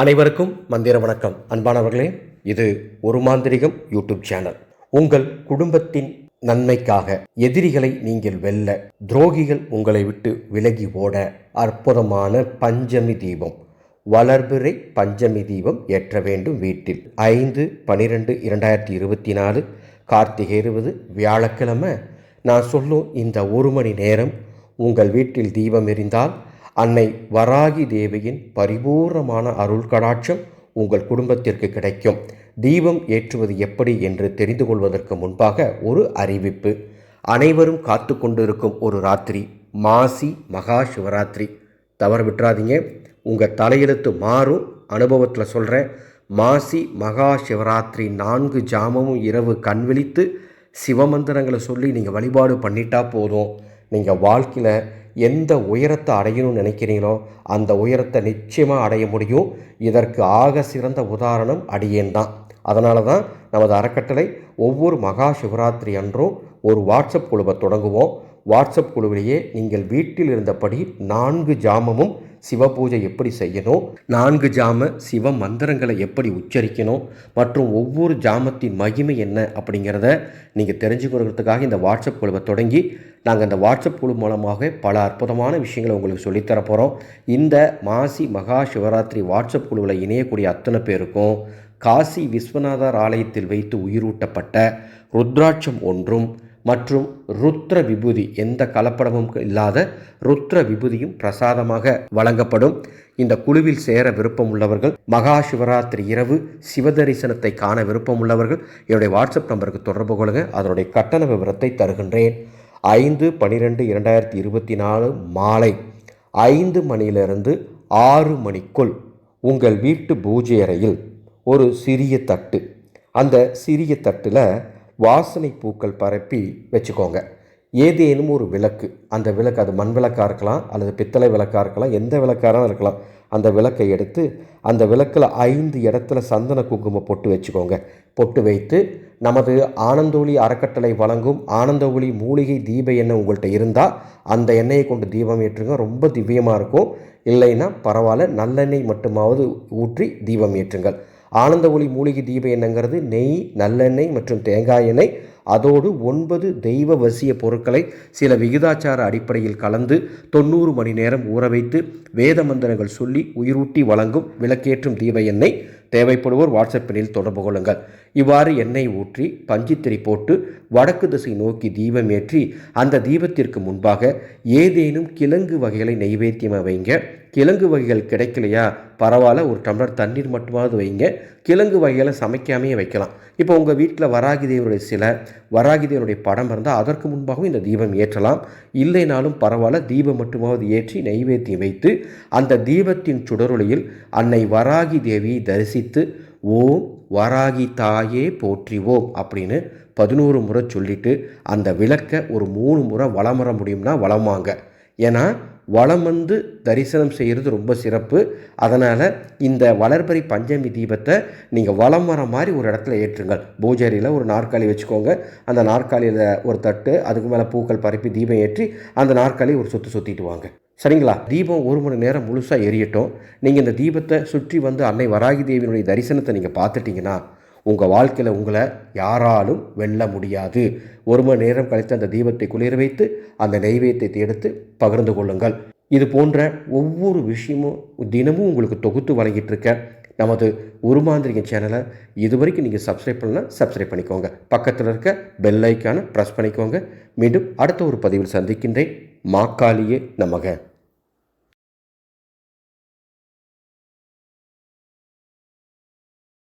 அனைவருக்கும் மந்திர வணக்கம். அன்பானவர்களே இது ஒரு மாந்திரிகம் யூடியூப் சேனல். உங்கள் குடும்பத்தின் நன்மைக்காக எதிரிகளை நீங்கள் வெல்ல துரோகிகள் உங்களை விட்டு விலகி ஓட அற்புதமான பஞ்சமி தீபம் வளர்பிறை பஞ்சமி தீபம் ஏற்ற வேண்டும் வீட்டில். ஐந்து பனிரெண்டு இரண்டாயிரத்தி இருபத்தி நாலு கார்த்திகை இருபது வியாழக்கிழமை. நான் சொல்லும் இந்த ஒரு மணி நேரம் உங்கள் வீட்டில் தீபம் எரிந்தால் அன்னை வராகி தேவியின் பரிபூர்ணமான அருள் கடாட்சம் உங்கள் குடும்பத்திற்கு கிடைக்கும். தீபம் ஏற்றுவது எப்படி என்று தெரிந்து கொள்வதற்கு முன்பாக ஒரு அறிவிப்பு. அனைவரும் காத்து கொண்டிருக்கும் ஒரு ராத்திரி மாசி மகா சிவராத்திரி. தவற விட்டுறாதீங்க. உங்கள் தலையெழுத்து மாறும். அனுபவத்தில் சொல்கிறேன் மாசி மகா சிவராத்திரி நான்கு ஜாமமும் இரவு கண் விழித்து சிவமந்திரங்களை சொல்லி நீங்கள் வழிபாடு பண்ணிட்டா போதும். நீங்கள் வாழ்க்கையில் எந்த உயரத்தை அடையணும்னு நினைக்கிறீங்களோ அந்த உயரத்தை நிச்சயமாக அடைய முடியும். இதற்கு ஆக சிறந்த உதாரணம் அடியேன் தான். அதனால தான் நமது அறக்கட்டளை ஒவ்வொரு மகா சிவராத்திரி அன்றும் ஒரு வாட்ஸ்அப் குழுவை தொடங்குவோம். வாட்ஸ்அப் குழுவிலேயே நீங்கள் வீட்டில் இருந்தபடி நான்கு ஜாமமும் சிவ பூஜை எப்படி செய்யணும்? நான்கு ஜாம சிவ மந்திரங்களை எப்படி உச்சரிக்கணும்? மற்றும் ஒவ்வொரு ஜாமத்தின் மகிமை என்ன அப்படிங்கிறத நீங்கள் தெரிஞ்சுக்கிறதுக்காக இந்த வாட்ஸ்அப் குழுவை தொடங்கி நாங்கள் இந்த வாட்ஸ்அப் குழு மூலமாக பல அற்புதமான விஷயங்களை உங்களுக்கு சொல்லித்தர போகிறோம் இந்த மாசி மகா சிவராத்திரி வாட்ஸ்அப் குழுவில் இணையக்கூடிய அத்தனை பேருக்கும் காசி விஸ்வநாதர் ஆலயத்தில் வைத்து உயிரூட்டப்பட்ட ருத்ராட்சம் ஒன்றும் மற்றும் ருத்ர விபூதி எந்த கலப்படமும் இல்லாத ருத்ர விபூதியும் பிரசாதமாக வழங்கப்படும். இந்த குழுவில் சேர விருப்பம் உள்ளவர்கள் மகா சிவராத்திரி இரவு சிவதரிசனத்தை காண விருப்பம் உள்ளவர்கள் என்னுடைய வாட்ஸ்அப் நம்பருக்கு தொடர்பு கொள்ளுங்க. அதனுடைய கட்டண விவரத்தை தருகின்றேன். ஐந்து பனிரெண்டு இரண்டாயிரத்தி இருபத்தி நாலு மாலை ஐந்து மணியிலிருந்து ஆறு மணிக்குள் உங்கள் வீட்டு பூஜை அறையில் ஒரு சிறிய தட்டு. அந்த சிறிய தட்டில் வாசனை பூக்கள் பரப்பி வச்சுக்கோங்க. ஏதேனும் ஒரு விளக்கு அந்த விளக்கு அது மண் விளக்காக இருக்கலாம் அல்லது பித்தளை விளக்காக இருக்கலாம் எந்த விளக்காக இருக்கலாம். அந்த விளக்கை எடுத்து அந்த விளக்கில் ஐந்து இடத்துல சந்தன குங்குமம் பொட்டு வச்சுக்கோங்க. பொட்டு வைத்து நமது ஆனந்தோழி அறக்கட்டளை வழங்கும் ஆனந்த ஒளி மூலிகை தீப எண்ணெய் உங்கள்கிட்ட இருந்தால் அந்த எண்ணெயை கொண்டு தீபம் ஏற்றுங்க. ரொம்ப திவ்யமாக இருக்கும். இல்லைன்னா பரவாயில்ல நல்லெண்ணெய் மட்டுமாவது ஊற்றி தீபம் ஏற்றுங்கள். ஆனந்த ஒளி மூலிகை தீப எண்ணங்கிறது நெய் நல்லெண்ணெய் மற்றும் தேங்காய் எண்ணெய். அதோடு ஒன்பது தெய்வ வசிய பொருட்களை சில விகிதாச்சார அடிப்படையில் கலந்து தொண்ணூறு மணி நேரம் ஊற வைத்து வேத மந்திரங்கள் சொல்லி உயிரூட்டி வழங்கும் விளக்கேற்றும் தீப எண்ணெய். தேவைப்படுவோர் வாட்ஸ்அப்பினில் தொடர்பு கொள்ளுங்கள். இவ்வாறு எண்ணெய் ஊற்றி பஞ்சித்திரை போட்டு வடக்கு திசை நோக்கி தீபம் ஏற்றி அந்த தீபத்திற்கு முன்பாக ஏதேனும் கிழங்கு வகைகளை நெய்வேத்தியமாக வைங்க. கிழங்கு வகைகள் கிடைக்கலையா? பரவாயில்ல ஒரு டம்ளர் தண்ணீர் மட்டுமாவது வைங்க. கிழங்கு வகைகளை சமைக்காமையே வைக்கலாம். இப்போ உங்கள் வீட்டில் வராகி தேவனுடைய சிலை வராகி தேவனுடைய படம் இருந்தால் அதற்கு முன்பாகவும் இந்த தீபம் ஏற்றலாம். இல்லைனாலும் பரவாயில்ல தீபம் மட்டுமாவது ஏற்றி நெய்வேத்தியம் வைத்து அந்த தீபத்தின் சுடரொளியில் அன்னை வராகி தேவியை தரிசித்து ஓம் வராகி தாயே போற்றிவோம் அப்படின்னு பதினோரு முறை சொல்லிட்டு அந்த விளக்கை ஒரு மூணு முறை வளம் வர முடியும்னா வளமாங்க ஏன்னா வளம் வந்து தரிசனம் செய்கிறது ரொம்ப சிறப்பு. அதனால் இந்த வளர்பறை பஞ்சமி தீபத்தை நீங்கள் வளம் வர மாதிரி ஒரு இடத்துல ஏற்றுங்கள். பூஜாரியில் ஒரு நாற்காலி வச்சுக்கோங்க. அந்த நாற்காலியில் ஒரு தட்டு அதுக்கு மேலே பூக்கள் பரப்பி தீபம் ஏற்றி அந்த நாற்காலி ஒரு சுற்று சுற்றிட்டு வாங்க. சரிங்களா? தீபம் ஒரு மணி நேரம் முழுசாக எரியட்டும். நீங்கள் இந்த தீபத்தை சுற்றி வந்து அன்னை வராகி தேவியினுடைய தரிசனத்தை நீங்கள் பார்த்துட்டிங்கன்னா உங்கள் வாழ்க்கையில் உங்களை யாராலும் வெல்ல முடியாது. ஒரு மணி நேரம் கழித்து அந்த தீபத்தை குளிர வைத்து அந்த நெய்வேத்தியத்தை எடுத்து பகிர்ந்து கொள்ளுங்கள். இது போன்ற ஒவ்வொரு விஷயமும் தினமும் உங்களுக்கு தொகுத்து வழங்கிட்டு இருக்க நமது உருமாந்திரிக சேனலை இது வரைக்கும் நீங்கள் சப்ஸ்கிரைப் பண்ணலாம் சப்ஸ்கிரைப் பண்ணிக்கோங்க. பக்கத்தில் இருக்க பெல் ஐக்கானை ப்ரெஸ் பண்ணிக்கோங்க. மீண்டும் அடுத்த ஒரு பதிவில் சந்திக்கின்றேன். மாக்காளியே நமக.